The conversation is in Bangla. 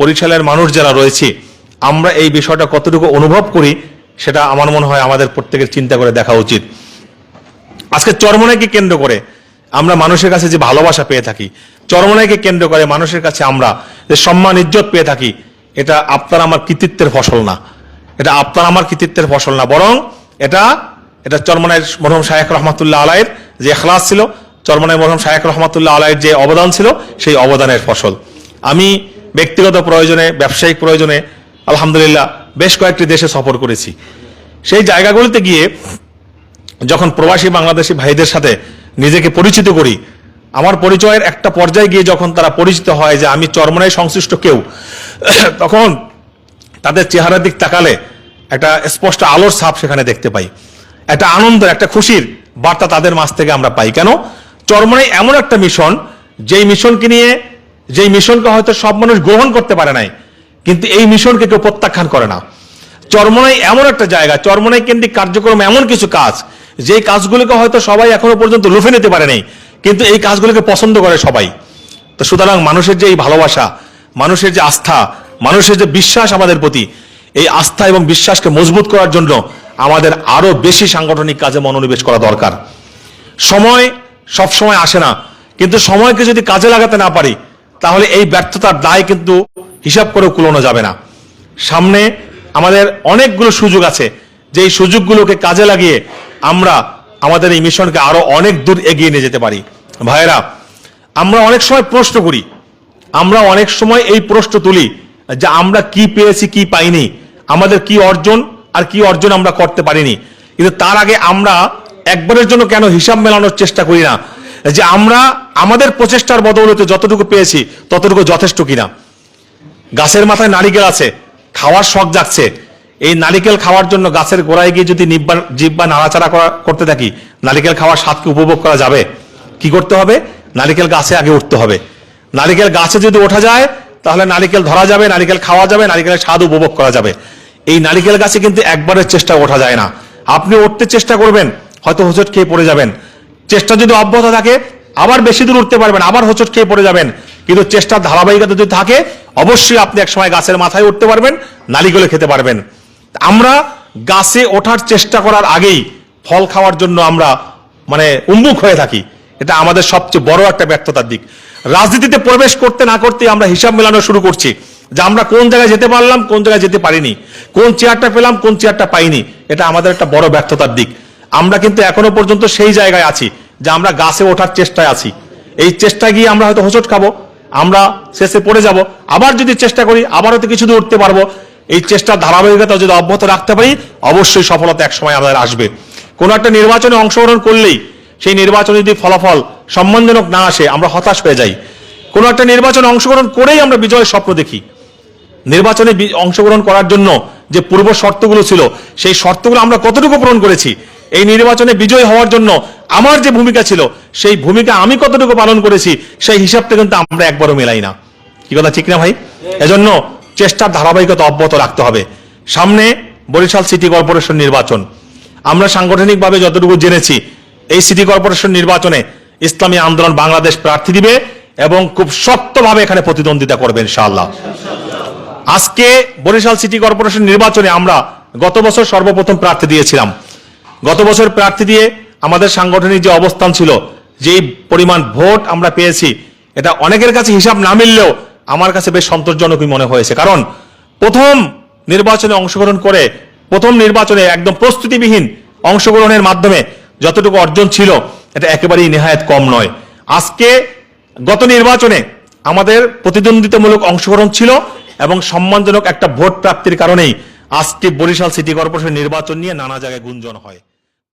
বরিশালের মানুষ যারা রয়েছে, আমরা এই বিষয়টা কতটুকু অনুভব করি, সেটা আমার মনে হয় আমাদের প্রত্যেকের চিন্তা করে দেখা উচিত। আজকে চরমনাইকে কেন্দ্র করে আমরা মানুষের কাছে যে ভালোবাসা পেয়ে থাকি, চরমনাইকে কেন্দ্র করে মানুষের কাছে আমরা যে সম্মান, ইজ্জত পেয়ে থাকি, এটা আপনার আমার কৃতিত্বের ফসল না। এটা আপনার আমার কৃতিত্বের ফসল না। বরং এটা এটা চরমনাইয়ের মরহম শায়েখ রহমাতুল্লাহ আলাইয়ের যে এখলাস ছিল চরমনাই মরহম শায়েখ রহমাতুল্লাহ আলাইয়ের যে অবদান ছিল, সেই অবদানের ফসল। আমি ব্যক্তিগত প্রয়োজনে, ব্যবসায়িক প্রয়োজনে, আলহামদুলিল্লাহ বেশ কয়েকটি দেশে সফর করেছি। সেই জায়গাগুলিতে গিয়ে যখন প্রবাসী বাংলাদেশি ভাইদের সাথে নিজেকে পরিচিত করি, আমার পরিচয়ের একটা পর্যায়ে গিয়ে যখন তারা পরিচিত হয় যে আমি চরমনায় সংশ্লিষ্ট কেউ, তখন তাদের চেহারার দিক তাকালে একটা স্পষ্ট আলোর ছাপ সেখানে দেখতে পাই। একটা আনন্দ একটা খুশির বার্তা তাদের মাঝ থেকে আমরা পাই। কেন? চরমনাই এমন একটা মিশন, যেই মিশনকে নিয়ে যেই মিশনকে হয়তো সব মানুষ গ্রহণ করতে পারে নাই, কিন্তু এই মিশনকে কেউ প্রত্যাখ্যান করে না। চরমনাই এমন একটা জায়গা, চরমনাই কেন্দ্রিক কার্যক্রম এমন কিছু কাজ যে কাজগুলোকে হয়তো সবাই এখনও পর্যন্ত লুফে নিতে পারে নাই, কিন্তু এই কাজগুলোকে পছন্দ করে সবাই। তো সুতরাং মানুষের যে এই ভালোবাসা, মানুষের যে আস্থা, মানুষের যে বিশ্বাস আমাদের প্রতি, এই আস্থা এবং বিশ্বাসকে মজবুত করার জন্য আমাদের আরও বেশি সাংগঠনিক কাজে মনোনিবেশ করা দরকার। সময় সব সময় আসে না, কিন্তু সময়কে যদি কাজে লাগাতে না পারি তাহলে এই ব্যর্থতার দায় কিন্তু হিসাব করে কুলোনো যাবে না। সামনে আমাদের অনেকগুলো সুযোগ আছে। যে এই সুযোগগুলোকে কাজে লাগিয়ে আমরা আমাদের এই মিশনকে আরও অনেক দূর এগিয়ে নিয়ে যেতে পারি। ভাইয়েরা, আমরা অনেক সময় প্রশ্ন করি। আমরা অনেক সময় এই প্রশ্ন তুলি যে আমরা কি পেয়েছি, কি পাইনি, আমাদের কি অর্জন আর কি অর্জন আমরা করতে পারিনি। কিন্তু তার আগে আমরা একবারের জন্য কেন হিসাব মেলানোর চেষ্টা করি না? যে আমরা আমাদের প্রচেষ্টার বদৌলতে যতটুকু পেয়েছি, ততটুকু যথেষ্ট কিনা। গাছের মাথায় নারিকেল আছে, খাওয়ার শখ জাগছে। এই নারিকেল খাওয়ার জন্য গাছের গোড়ায় গিয়ে যদি নিব্বা, জিব্বা নাড়াচাড়া করা- করতে থাকি, নারিকেল খাওয়ার স্বাদকে উপভোগ করা যাবে। কি করতে হবে? নারিকেল গাছে আগে উঠতে হবে। নারিকেল গাছে যদি ওঠা যায়, তাহলে নারিকেল ধরা যাবে, নারিকেল খাওয়া যাবে, নারিকেলের স্বাদ উপভোগ করা যাবে। এই নারিকেল গাছে কিন্তু একবারের চেষ্টা ওঠা যায় না। আপনি উঠতে চেষ্টা করবেন, হয়তো হোঁচট খেয়ে পড়ে যাবেন। চেষ্টা যদি অব্যাহত থাকে, আবার বেশি দূর উঠতে পারবেন, আবার হোঁচট খেয়ে পড়ে যাবেন। কিন্তু চেষ্টার ধারাবাহিকতা যদি থাকে, অবশ্যই আপনি একসময় গাছের মাথায় উঠতে পারবেন নালিগুলো খেতে পারবেন। আমরা গাছে ওঠার চেষ্টা করার আগেই ফল খাওয়ার জন্য আমরা মানে উন্মুখ হয়ে থাকি। এটা আমাদের সবচেয়ে বড় একটা ব্যর্থতার দিক। রাজনীতিতে প্রবেশ করতে না করতে আমরা হিসাব মেলানো শুরু করছি যে আমরা কোন জায়গায় যেতে পারলাম, কোন জায়গায় যেতে পারিনি। কোন চেয়ারটা পেলাম, কোন চেয়ারটা পাইনি। এটা আমাদের একটা বড় ব্যর্থতার দিক। আমরা কিন্তু এখনও পর্যন্ত সেই জায়গায় আছি। যে আমরা গাছে ওঠার চেষ্টায় আছি। এই চেষ্টায় গিয়ে আমরা হয়তো হোঁচট খাব, আমরা শেষে পড়ে যাব। আবার যদি চেষ্টা করি আবার হয়তো কিছু দূর উঠতে পারব। এই চেষ্টার ধারাবাহিকতা যদি অব্যাহত রাখতে পারি, অবশ্যই সফলতা একসময় আমাদের আসবে। কোনো একটা নির্বাচনে অংশগ্রহণ করলেই সেই নির্বাচনে যদি ফলাফল সম্মানজনক না আসে, আমরা হতাশ হয়ে যাই। কোনো একটা নির্বাচনে অংশগ্রহণ করেই আমরা বিজয়ের স্বপ্ন দেখি। নির্বাচনে অংশগ্রহণ করার জন্য যে পূর্ব শর্তগুলো ছিল, সেই শর্তগুলো আমরা কতটুকু পূরণ করেছি এই নির্বাচনে বিজয় হওয়ার জন্য আমার যে ভূমিকা ছিল, সেই ভূমিকা আমি কতটুকু পালন করেছি, সেই হিসাবটা কিন্তু আমরা একবারও মেলাই না। কি কথা, ঠিক না ভাই? এজন্য চেষ্টার ধারাবাহিকতা অব্যাহত রাখতে হবে। সামনে বরিশাল সিটি কর্পোরেশন নির্বাচন। আমরা সাংগঠনিকভাবে যতটুকু জেনেছি, এই সিটি কর্পোরেশন নির্বাচনে ইসলামী আন্দোলন বাংলাদেশ প্রার্থী দিবে এবং খুব শক্তভাবে এখানে প্রতিদ্বন্দ্বিতা করবে ইনশাআল্লাহ। আজকে বরিশাল সিটি কর্পোরেশন নির্বাচনে আমরা গত বছর সর্বপ্রথম প্রার্থী দিয়েছিলাম। গত বছর প্রার্থী দিয়ে আমাদের সাংগঠনিক যে অবস্থান ছিল, যেই পরিমাণ ভোট আমরা পেয়েছি, এটা অনেকের কাছে হিসাব না মিললেও আমার কাছে বেশ সন্তোষজনকই মনে হয়েছে। কারণ প্রথম নির্বাচনে অংশগ্রহণ করে, প্রথম নির্বাচনে একদম প্রস্তুতিবিহীন অংশগ্রহণের মাধ্যমে যতটুকু অর্জন ছিল, এটা একেবারেই নেহায়ত কম নয়। আজকে গত নির্বাচনে আমাদের প্রতিদ্বন্দ্বিতামূলক অংশগ্রহণ ছিল এবং সম্মানজনক একটা ভোট প্রাপ্তির কারণেই আজকে বরিশাল সিটি কর্পোরেশন নির্বাচন নিয়ে নানা জায়গায় গুঞ্জন হয়।